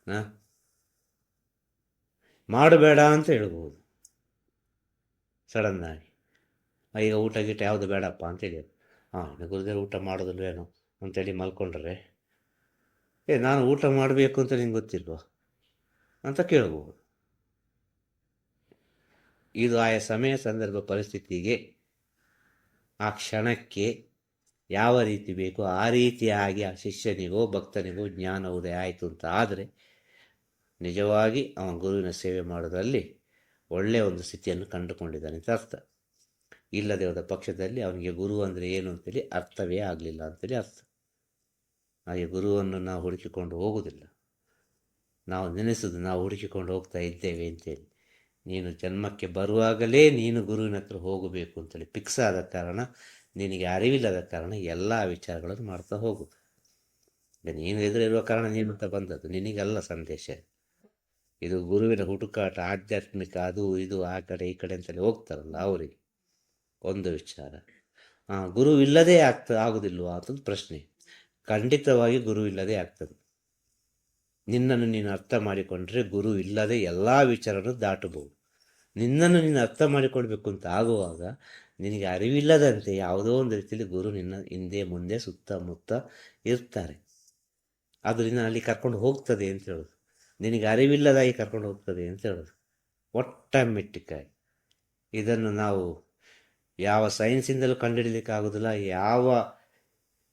ನಾ ಮಾಡಬೇಡ ಅಂತ ಹೇಳ್ಬೋದು. ಸಡನ್ನಾಗಿ. ಈಗ ಊಟ, ಗೀಟ ಯಾವುದು ಬೇಡಪ್ಪ ಅಂತೇಳಿ ಹಾಂ ಗುರುದೇವ್ರು ಊಟ ಮಾಡೋದಿಲ್ವೇನೋ ಅಂತೇಳಿ ಮಲ್ಕೊಂಡ್ರೆ ಏ, ನಾನು ಊಟ ಮಾಡಬೇಕು ಅಂತ ನಿಂಗೆ ಗೊತ್ತಿಲ್ವಾ? ಅಂತ ಕೇಳಬಹುದು ಇದು ಆಯಾ ಸಮಯ, ಸಂದರ್ಭ, ಪರಿಸ್ಥಿತಿಗೆ, ಆ ಕ್ಷಣಕ್ಕೆ ಯಾವ ರೀತಿ ಬೇಕೋ, ಆ ರೀತಿಯಾಗಿ ಆ ಶಿಷ್ಯನಿಗೋ, ಭಕ್ತನಿಗೋ ಜ್ಞಾನ ಉದಯ ಆಯಿತು ಅಂತ ಆದರೆ, ನಿಜವಾಗಿ ಅವನ ಗುರುವಿನ ಸೇವೆ ಮಾಡೋದರಲ್ಲಿ ಒಳ್ಳೆಯ ಒಂದು ಸ್ಥಿತಿಯನ್ನು ಕಂಡುಕೊಂಡಿದ್ದಾನೆ ಅಂತ ಅರ್ಥ. ಇಲ್ಲದೇ ಹೋದ ಪಕ್ಷದಲ್ಲಿ ಅವನಿಗೆ ಗುರು ಅಂದರೆ ಏನು ಅಂತೇಳಿ ಅರ್ಥವೇ ಆಗಲಿಲ್ಲ ಅಂತೇಳಿ ಅರ್ಥ. ಹಾಗೆ ಗುರುವನ್ನು ನಾವು ಹುಡುಕಿಕೊಂಡು ಹೋಗುವುದಿಲ್ಲ. ನಾವು ನೆನೆಸೋದು ನಾವು ಹುಡುಕಿಕೊಂಡು ಹೋಗ್ತಾ ಇದ್ದೇವೆ ಅಂತೇಳಿ. ನೀನು ಜನ್ಮಕ್ಕೆ ಬರುವಾಗಲೇ ನೀನು ಗುರುವಿನ ಹತ್ರ ಹೋಗಬೇಕು ಅಂತೇಳಿ ಫಿಕ್ಸ್ ಆದ ಕಾರಣ, ನಿನಗೆ ಅರಿವಿಲ್ಲದ ಕಾರಣ ಎಲ್ಲ ವಿಚಾರಗಳನ್ನು ಮಾಡ್ತಾ ಹೋಗು. ನೀನು ಎದುರಿರುವ ಕಾರಣ ನೀನು ಅಂತ ಬಂದದ್ದು ನಿನಗಲ್ಲ ಸಂದೇಶ. ಇದು ಗುರುವಿನ ಹುಡುಕಾಟ, ಆಧ್ಯಾತ್ಮಿಕ ಅದು ಇದು ಆ ಕಡೆ ಈ ಕಡೆ ಅಂತೇಳಿ ಹೋಗ್ತಾರಲ್ಲ ಅವರಿಗೆ. ಒಂದು ವಿಚಾರ. ಗುರುವಿಲ್ಲದೆ ಆಗ್ತಾ ಆಗೋದಿಲ್ವಾ ಅಂತಂದು ಪ್ರಶ್ನೆ. ಖಂಡಿತವಾಗಿ ಗುರು ಇಲ್ಲದೆ ಆಗ್ತದೆ. ನಿನ್ನನ್ನು ನೀನು ಅರ್ಥ ಮಾಡಿಕೊಂಡ್ರೆ ಗುರು ಇಲ್ಲದೆ ಎಲ್ಲ ವಿಚಾರವನ್ನು ದಾಟಬಹುದು. ನಿನ್ನನ್ನು ನೀನು ಅರ್ಥ ಮಾಡಿಕೊಳ್ಬೇಕು ಅಂತ ಆಗುವಾಗ ನಿನಗೆ ಅರಿವಿಲ್ಲದಂತೆ ಯಾವುದೋ ಒಂದು ರೀತಿಯಲ್ಲಿ ಗುರು ನಿನ್ನ ಹಿಂದೆ ಮುಂದೆ ಸುತ್ತಮುತ್ತ ಇರ್ತಾರೆ. ಅದು ನಿನ್ನ ಅಲ್ಲಿ ಕರ್ಕೊಂಡು ಹೋಗ್ತದೆ ಅಂತ ಹೇಳೋದು. ನಿನಗೆ ಅರಿವಿಲ್ಲದಾಗಿ ಕರ್ಕೊಂಡು ಹೋಗ್ತದೆ ಅಂತ ಹೇಳೋದು. ಒಟ್ಟಮೆಟ್ಟಿಕಾಯಿ ಇದನ್ನು ನಾವು ಯಾವ ಸೈನ್ಸಿಂದಲೂ ಕಂಡುಹಿಡಲಿಕ್ಕಾಗೋದಿಲ್ಲ, ಯಾವ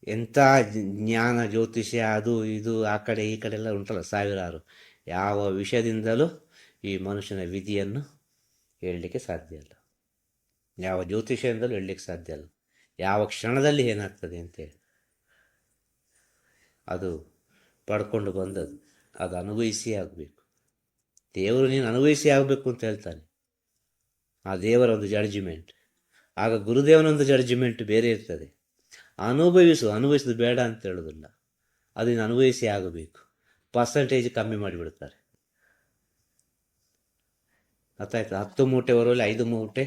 ಎಂಥ ಜ್ಞಾನ ಜ್ಯೋತಿಷ್ಯ ಅದು ಇದು ಆ ಕಡೆ ಈ ಕಡೆ ಎಲ್ಲ ಉಂಟಲ್ಲ ಸಾವಿರಾರು. ಯಾವ ವಿಷಯದಿಂದಲೂ ಈ ಮನುಷ್ಯನ ವಿಧಿಯನ್ನು ಹೇಳಲಿಕ್ಕೆ ಸಾಧ್ಯ ಇಲ್ಲ. ಯಾವ ಜ್ಯೋತಿಷ್ಯದಿಂದಲೂ ಹೇಳಲಿಕ್ಕೆ ಸಾಧ್ಯ ಇಲ್ಲ. ಯಾವ ಕ್ಷಣದಲ್ಲಿ ಏನಾಗ್ತದೆ ಅಂತೇಳಿ ಅದು ಪಡ್ಕೊಂಡು ಬಂದದ್ದು. ಅದು ಅನುಭವಿಸಿ ಆಗಬೇಕು. ದೇವರು ನೀನು ಅನುಭವಿಸಿ ಆಗಬೇಕು ಅಂತ ಹೇಳ್ತಾನೆ. ಆ ದೇವರ ಒಂದು ಜಡ್ಜ್ಮೆಂಟ್ ಆಗ ಗುರುದೇವನೊಂದು ಜಡ್ಜ್ಮೆಂಟ್ ಬೇರೆ ಇರ್ತದೆ. ಅನುಭವಿಸು ಅನುಭವಿಸೋದು ಬೇಡ ಅಂತ ಹೇಳೋದಿಲ್ಲ. ಅದನ್ನು ಅನುಭವಿಸಿ ಆಗಬೇಕು. ಪರ್ಸಂಟೇಜ್ ಕಮ್ಮಿ ಮಾಡಿಬಿಡ್ತಾರೆ. ಅರ್ಥಾಯ್ತು ಹತ್ತು ಮೂಟೆ ಹೊರಲಿ ಐದು ಮೂಟೆ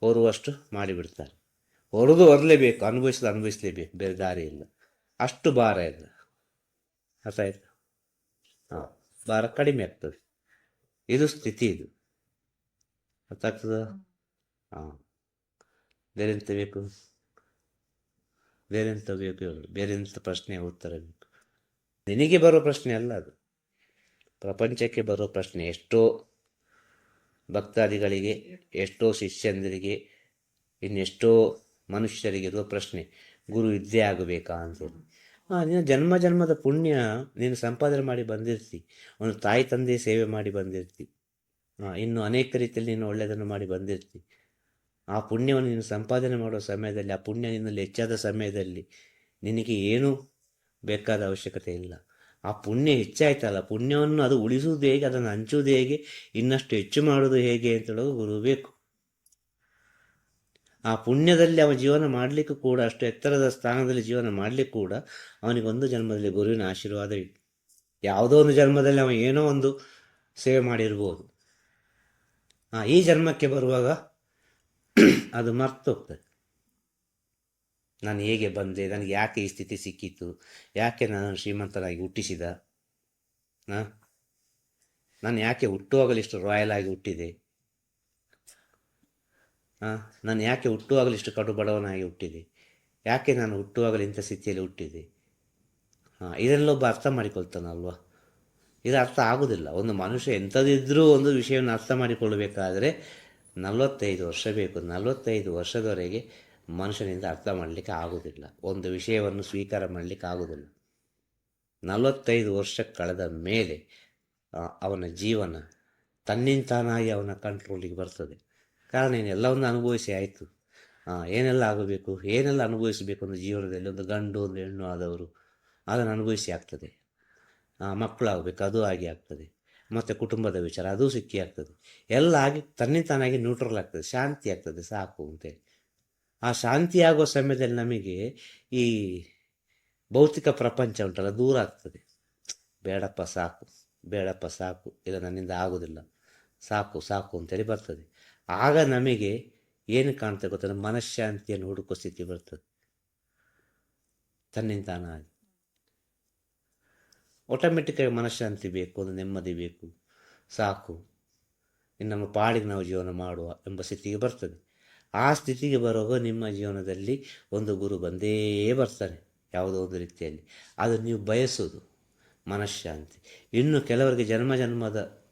ಹೊರುವಷ್ಟು ಮಾಡಿಬಿಡ್ತಾರೆ. ಹೊರದು ಹೊರಲೇಬೇಕು ಅನುಭವಿಸೋದು ಅನುಭವಿಸಲೇಬೇಕು ಬೇರೆ ದಾರಿ ಇಲ್ಲ. ಅಷ್ಟು ಭಾರ ಇಲ್ಲ ಅರ್ಥಾಯ್ತು ಹಾಂ ಭಾರ ಕಡಿಮೆ ಆಗ್ತದೆ. ಇದು ಸ್ಥಿತಿ ಇದು. ಅರ್ಥ ಆಗ್ತದ? ಹಾಂ. ಬೇರೆ ಎಂತ ಬೇಕು? ಬೇರೆ ಹೇಳು ಬೇರೆ ಎಂತ ಪ್ರಶ್ನೆ ಉತ್ತರ ಬೇಕು. ನಿನಗೆ ಬರೋ ಪ್ರಶ್ನೆ ಅಲ್ಲ ಅದು. ಪ್ರಪಂಚಕ್ಕೆ ಬರೋ ಪ್ರಶ್ನೆ ಎಷ್ಟೋ ಭಕ್ತಾದಿಗಳಿಗೆ, ಎಷ್ಟೋ ಶಿಷ್ಯಂದರಿಗೆ, ಇನ್ನೆಷ್ಟೋ ಮನುಷ್ಯರಿಗೆ ಇರೋ ಪ್ರಶ್ನೆ, ಗುರು ಇದ್ದೇ ಆಗಬೇಕಾ ಅಂತೇಳಿ ಹಾಂ ನೀನು ಜನ್ಮ ಜನ್ಮದ ಪುಣ್ಯ ನೀನು ಸಂಪಾದನೆ ಮಾಡಿ ಬಂದಿರ್ತಿ, ಒಂದು ತಾಯಿ ತಂದೆ ಸೇವೆ ಮಾಡಿ ಬಂದಿರ್ತಿ. ಹಾಂ ಇನ್ನು ಅನೇಕ ರೀತಿಯಲ್ಲಿ ನೀನು ಒಳ್ಳೆಯದನ್ನು ಮಾಡಿ ಬಂದಿರ್ತಿ. ಆ ಪುಣ್ಯವನ್ನು ನೀನು ಸಂಪಾದನೆ ಮಾಡುವ ಸಮಯದಲ್ಲಿ, ಆ ಪುಣ್ಯ ನಿನ್ನಲ್ಲಿ ಹೆಚ್ಚಾದ ಸಮಯದಲ್ಲಿ ನಿನಗೆ ಏನೂ ಬೇಕಾದ ಅವಶ್ಯಕತೆ ಇಲ್ಲ. ಆ ಪುಣ್ಯ ಹೆಚ್ಚಾಯ್ತಲ್ಲ. ಪುಣ್ಯವನ್ನು ಅದು ಉಳಿಸುವುದು ಹೇಗೆ, ಅದನ್ನು ಹಂಚುವುದು ಹೇಗೆ, ಇನ್ನಷ್ಟು ಹೆಚ್ಚು ಮಾಡುವುದು ಹೇಗೆ ಅಂತ ಹೇಳೋದು ಗುರು ಬೇಕು. ಆ ಪುಣ್ಯದಲ್ಲಿ ಅವನ ಜೀವನ ಮಾಡಲಿಕ್ಕೂ ಕೂಡ, ಅಷ್ಟು ಎತ್ತರದ ಸ್ಥಾನದಲ್ಲಿ ಜೀವನ ಮಾಡಲಿಕ್ಕೂ ಕೂಡ ಅವನಿಗೊಂದು ಜನ್ಮದಲ್ಲಿ ಗುರುವಿನ ಆಶೀರ್ವಾದ ಇದೆ. ಯಾವುದೋ ಒಂದು ಜನ್ಮದಲ್ಲಿ ಅವನು ಏನೋ ಒಂದು ಸೇವೆ ಮಾಡಿರ್ಬೋದು. ಈ ಜನ್ಮಕ್ಕೆ ಬರುವಾಗ ಅದು ಮರ್ತು ಹೋಗ್ತದೆ ನಾನು ಹೇಗೆ ಬಂದೆ, ನನಗೆ ಯಾಕೆ ಈ ಸ್ಥಿತಿ ಸಿಕ್ಕಿತ್ತು ಯಾಕೆ ನಾನು ಶ್ರೀಮಂತನಾಗಿ ಹುಟ್ಟಿಸಿದ, ಹಾಂ? ನಾನು ಯಾಕೆ ಹುಟ್ಟುವಾಗಲೂ ಇಷ್ಟು ರಾಯಲ್ ಆಗಿ ಹುಟ್ಟಿದೆ, ಹಾಂ? ನಾನು ಯಾಕೆ ಹುಟ್ಟುವಾಗಲೂ ಇಷ್ಟು ಕಡು ಬಡವನಾಗಿ ಹುಟ್ಟಿದೆ, ಯಾಕೆ ನಾನು ಹುಟ್ಟುವಾಗಲಿ ಇಂಥ ಸ್ಥಿತಿಯಲ್ಲಿ ಹುಟ್ಟಿದೆ, ಹಾಂ? ಇದೆಲ್ಲೊಬ್ಬ ಅರ್ಥ ಮಾಡಿಕೊಳ್ತಾನಲ್ವ ಇದು ಅರ್ಥ ಆಗೋದಿಲ್ಲ. ಒಂದು ಮನುಷ್ಯ ಎಂಥದಿದ್ದರೂ ಒಂದು ವಿಷಯವನ್ನು ಅರ್ಥ ಮಾಡಿಕೊಳ್ಳಬೇಕಾದ್ರೆ ನಲವತ್ತೈದು ವರ್ಷ ಬೇಕು. ನಲವತ್ತೈದು ವರ್ಷದವರೆಗೆ ಮನುಷ್ಯನಿಂದ ಅರ್ಥ ಮಾಡಲಿಕ್ಕೆ ಆಗೋದಿಲ್ಲ. ಒಂದು ವಿಷಯವನ್ನು ಸ್ವೀಕಾರ ಮಾಡಲಿಕ್ಕೆ ಆಗೋದಿಲ್ಲ. ನಲವತ್ತೈದು ವರ್ಷ ಕಳೆದ ಮೇಲೆ ಅವನ ಜೀವನ ತನ್ನಿಂತಾನಾಗಿ ಅವನ ಕಂಟ್ರೋಲಿಗೆ ಬರ್ತದೆ. ಕಾರಣ ಏನು ಎಲ್ಲವನ್ನು ಅನುಭವಿಸಿ ಆಯಿತು? ಏನೆಲ್ಲ ಆಗಬೇಕು? ಏನೆಲ್ಲ ಅನುಭವಿಸಬೇಕು ಒಂದು ಜೀವನದಲ್ಲಿ? ಒಂದು ಗಂಡು, ಒಂದು ಹೆಣ್ಣು ಆದವರು ಅದನ್ನು ಅನುಭವಿಸಿ ಆಗ್ತದೆ. ಮಕ್ಕಳಾಗಬೇಕು, ಅದು ಆಗಿ ಆಗ್ತದೆ. ಮತ್ತು ಕುಟುಂಬದ ವಿಚಾರ, ಅದು ಸಿಕ್ಕಿ ಆಗ್ತದೆ. ಎಲ್ಲ ಆಗಿ ತನ್ನಿತಾನಾಗಿ ನ್ಯೂಟ್ರಲ್ ಆಗ್ತದೆ, ಶಾಂತಿ ಆಗ್ತದೆ, ಸಾಕು ಅಂತೇಳಿ. ಆ ಶಾಂತಿ ಆಗುವ ಸಮಯದಲ್ಲಿ ನಮಗೆ ಈ ಭೌತಿಕ ಪ್ರಪಂಚ ಉಂಟಲ್ಲ, ದೂರ ಆಗ್ತದೆ. ಬೇಡಪ್ಪ, ಸಾಕು ಬೇಡಪ್ಪ, ಸಾಕು, ಇಲ್ಲ ನನ್ನಿಂದ ಆಗೋದಿಲ್ಲ, ಸಾಕು ಸಾಕು ಅಂತೇಳಿ ಬರ್ತದೆ. ಆಗ ನಮಗೆ ಏನು ಕಾಣ್ತಾ ಗೊತ್ತಂದ್ರೆ ಮನಃಶಾಂತಿಯನ್ನು ಹುಡುಕೋ ಸ್ಥಿತಿ ಬರ್ತದೆ. ತನ್ನಿಂತಾನಾಗಿ ಆಟೋಮೆಟಿಕ್ಕಾಗಿ ಮನಃಶಾಂತಿ ಬೇಕು ಒಂದು ನೆಮ್ಮದಿ ಬೇಕು. ಸಾಕು. ಇನ್ನು ನಮ್ಮ ಪಾಡಿಗೆ ನಾವು ಜೀವನ ಮಾಡುವ ಎಂಬ ಸ್ಥಿತಿಗೆ ಬರ್ತದೆ. ಆ ಸ್ಥಿತಿಗೆ ಬರುವಾಗ ನಿಮ್ಮ ಜೀವನದಲ್ಲಿ ಒಂದು ಗುರು ಬಂದೇ ಬರ್ತಾನೆ ಯಾವುದೋ ಒಂದು ರೀತಿಯಲ್ಲಿ. ಅದು ನೀವು ಬಯಸೋದು ಮನಃಶಾಂತಿ ಇನ್ನು ಕೆಲವರಿಗೆ ಜನ್ಮ ಜನ್ಮದ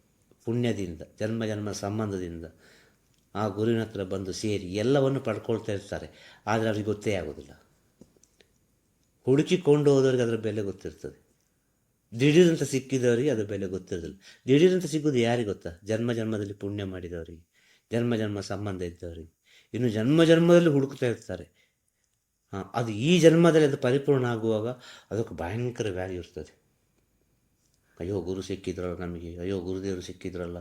ಪುಣ್ಯದಿಂದ, ಜನ್ಮ ಜನ್ಮ ಸಂಬಂಧದಿಂದ ಆ ಗುರುವಿನ ಹತ್ರ ಬಂದು ಸೇರಿ ಎಲ್ಲವನ್ನು ಪಡ್ಕೊಳ್ತಾ ಇರ್ತಾರೆ. ಆದರೆ ಅವ್ರಿಗೆ ಗೊತ್ತೇ ಆಗೋದಿಲ್ಲ. ಹುಡುಕಿಕೊಂಡು ಹೋದವ್ರಿಗೆ ಅದರ ಬೆಲೆ ಗೊತ್ತಿರ್ತದೆ. ದಿಢೀರಂತ ಸಿಕ್ಕಿದವರಿಗೆ ಅದರ ಬೆಲೆ ಗೊತ್ತಿರೋದಿಲ್ಲ. ದಿಢೀರಂತ ಸಿಗೋದು ಯಾರಿಗೆ ಗೊತ್ತಾ? ಜನ್ಮ ಜನ್ಮದಲ್ಲಿ ಪುಣ್ಯ ಮಾಡಿದವರಿಗೆ, ಜನ್ಮ ಜನ್ಮ ಸಂಬಂಧ ಇದ್ದವರಿಗೆ. ಇನ್ನು ಜನ್ಮ ಜನ್ಮದಲ್ಲಿ ಹುಡುಕ್ತಾ ಇರ್ತಾರೆ. ಹಾಂ, ಅದು ಈ ಜನ್ಮದಲ್ಲಿ ಅದು ಪರಿಪೂರ್ಣ ಆಗುವಾಗ ಅದಕ್ಕೆ ಭಯಂಕರ ವ್ಯಾಲ್ಯೂ ಇರ್ತದೆ. ಅಯ್ಯೋ, ಗುರು ಸಿಕ್ಕಿದ್ರಲ್ಲ ನಮಗೆ, ಅಯ್ಯೋ, ಗುರುದೇವರು ಸಿಕ್ಕಿದ್ರಲ್ಲ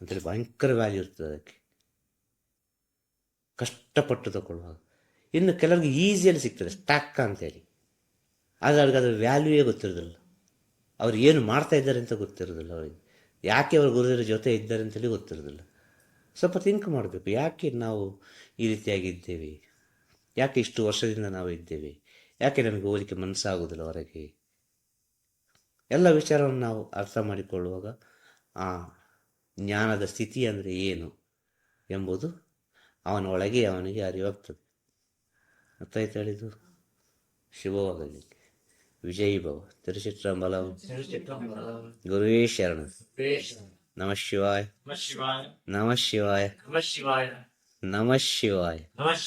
ಅಂತೇಳಿ ಭಯಂಕರ ವ್ಯಾಲ್ಯೂ ಇರ್ತದೆ ಅದಕ್ಕೆ. ಕಷ್ಟಪಟ್ಟು ತಗೊಳ್ಳುವಾಗ. ಇನ್ನು ಕೆಲವರಿಗೆ ಈಸಿಯಲ್ಲಿ ಸಿಗ್ತದೆ ಸ್ಟಾಕ್ ಅಂತೇಳಿ. ಆದರೆ ಅವ್ರಿಗೆ ಅದರ ವ್ಯಾಲ್ಯೂಯೇ ಗೊತ್ತಿರೋದಿಲ್ಲ. ಅವ್ರು ಏನು ಮಾಡ್ತಾ ಇದ್ದಾರೆ ಅಂತ ಗೊತ್ತಿರೋದಿಲ್ಲ ಅವರಿಗೆ. ಯಾಕೆ ಅವರು ಗುರುದೇವರ ಜೊತೆ ಇದ್ದಾರೆ ಅಂತೇಳಿ ಗೊತ್ತಿರೋದಿಲ್ಲ. ಸ್ವಲ್ಪ ಥಿಂಕ್ ಮಾಡಬೇಕು. ಯಾಕೆ ನಾವು ಈ ರೀತಿಯಾಗಿ ಇದ್ದೇವೆ? ಯಾಕೆ ಇಷ್ಟು ವರ್ಷದಿಂದ ನಾವು ಇದ್ದೇವೆ? ಯಾಕೆ ನಮಗೆ ಓದಿಕೆ ಮನಸ್ಸಾಗೋದಿಲ್ಲ ಹೊರಗೆ? ಎಲ್ಲ ವಿಚಾರವನ್ನು ನಾವು ಅರ್ಥ ಮಾಡಿಕೊಳ್ಳುವಾಗ ಆ ಜ್ಞಾನದ ಸ್ಥಿತಿ ಅಂದರೆ ಏನು ಎಂಬುದು ಅವನ ಒಳಗೆ ಅವನಿಗೆ ಅರಿವಾಗ್ತದೆ. ಗೊತ್ತಾಯ್ತು ಹೇಳಿದ್ದು? ಶುಭವಾಗಲಿ. ವಿಜಯ್ ಭವ ತಿರುಚಿಟ್ರಂಬಲಂ ಗುರುವೇ ಶರಣ ನಮಃ ಶಿವಾಯ Namah Shivaya. ನಮಃ ಶಿವಾಯ Namah